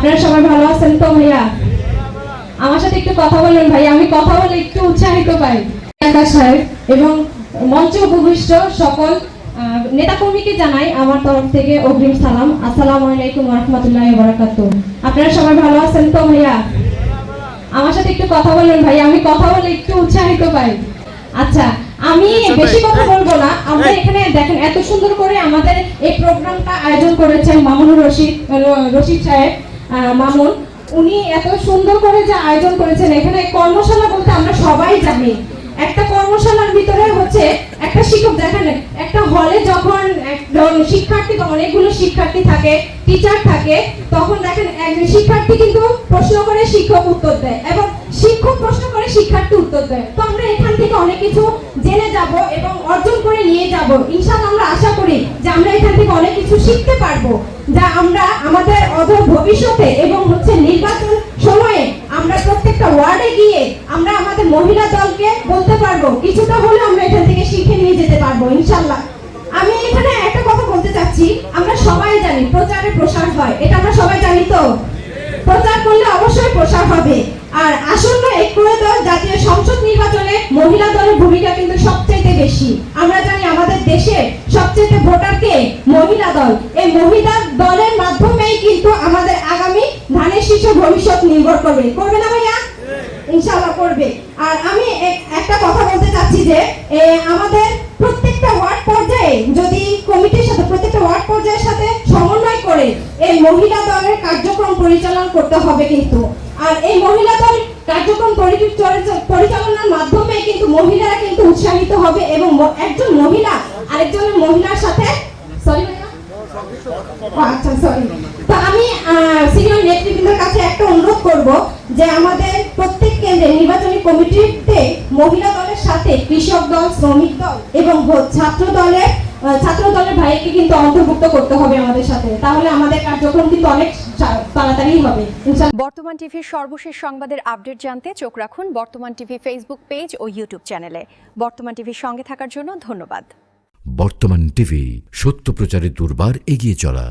আপনারা সবাই ভালো আছেন তো ভাইয়া? আমার সাথে একটু কথা বলেন ভাই আমি কথা বলে একটু উৎসাহিত পাই। আকাশ সাহেব এবং মঞ্চে উপবিষ্ট সকল আহ, নেতাকর্মীকে জানাই আমার তরফ থেকে অগ্রিম সালাম। আসসালামু আলাইকুম রহমতুল্লাহ বরাকাত আপনারা সবাই ভালো আছেন তো ভাইয়া? আমার সাথে একটু কথা বলবেন ভাই আমি কথা বলে একটু উৎসাহিত পাই। আচ্ছা আমি বেশি কথা বলব না। আমরা এখানে দেখেন এত সুন্দর করে আমাদের এই প্রোগ্রামটা আয়োজন করেছেন মামুনুর রশিদ রশিদ সাহেব। মামুন, উনি এত সুন্দর করে যে আয়োজন করেছেন, এখানে কর্মশালা বলতে আমরা সবাই জানি। একটা কর্মশালার ভিতরে হচ্ছে একটা শিক্ষক, দেখেন, একটা হলে যখন শিক্ষার্থী অনেকগুলো শিক্ষার্থী থাকে টিচার থাকে, তখন দেখেন একজন শিক্ষার্থী কিন্তু প্রশ্ন করে শিক্ষক উত্তর দেয় এবং শিক্ষক প্রশ্ন করে শিক্ষার্থী উত্তর দেয়। তো আমরা এখান থেকে অনেক কিছু জেনে যাব এবং অর্জন করে নিয়ে যাব। ইনশাআল্লাহ আমরা আশা করি যে আমরা এখান থেকে অনেক কিছু শিখতে পারব যা আমরা আমাদের অদূর ভবিষ্যতে এবং হচ্ছে নির্বাচন সময়ে আমরা প্রত্যেকটা ওয়ার্ডে গিয়ে আমরা আমাদের মহিলা দলকে বলতে পারব, কিছুটা হলেও আমরা এখান থেকে শিখে নিয়ে যেতে পারব ইনশাআল্লাহ আমি এখানে একটা কথা বলতে চাচ্ছি, আমরা সবাই জানি প্রচারে প্রসার হয়, এটা আমরা সবাই জানি তো? প্রচার করলে অবশ্যই প্রসার হবে। আর আসন্ন দল জাতীয় সংসদ নির্বাচনে মহিলা দলের ভূমিকা কিন্তু সবচেয়ে বেশি। আমরা জানি আমাদের দেশের সবচেয়ে ভোটারকে মহিলা দল। এই মহিলা দলের ভবিষ্যৎ নির্ভর করবে। করবে না ভাইয়া? ইনশাআল্লাহ করবে। আর আমি একটা কথা বলতে চাচ্ছি যে আমাদের প্রত্যেকটা ওয়ার্ড পর্যায়ে যদি কমিটির সাথে প্রত্যেকটা ওয়ার্ড পর্যায়ের সাথে সমন্বয় করে এই মহিলা দলের কার্যক্রম পরিচালনা করতে হবে কিন্তু। আর এই মহিলা দল কার্যক্রম পরিচালনার মাধ্যমে কিন্তু মহিলারা কিন্তু উৎসাহিত হবে এবং একজন মহিলা আরেকজনের মহিলার সাথে সরি আচ্ছা সরি তো আমি সিনিয়র নেতৃবৃন্দের করব যে আমাদের প্রত্যেক কেন্দ্রে নির্বাচনী কমিটিতে মহিলা দলের সাথে কৃষক দল শ্রমিক দল এবং ছাত্র দলের ছাত্র দলের ভাইকে কিন্তু অন্তর্ভুক্ত করতে হবে আমাদের সাথে। তাহলে আমাদের কার্যক্রম কিন্তু অনেক তাড়াতাড়ি হবে। বর্তমান টিভির সর্বশেষ সংবাদের আপডেট জানতে চোখ রাখুন বর্তমান টিভি ফেসবুক পেজ ও ইউটিউব চ্যানেলে বর্তমান টিভির সঙ্গে থাকার জন্য ধন্যবাদ। বর্তমান টিভি সত্য প্রচারে দুর্বার এগিয়ে চলা।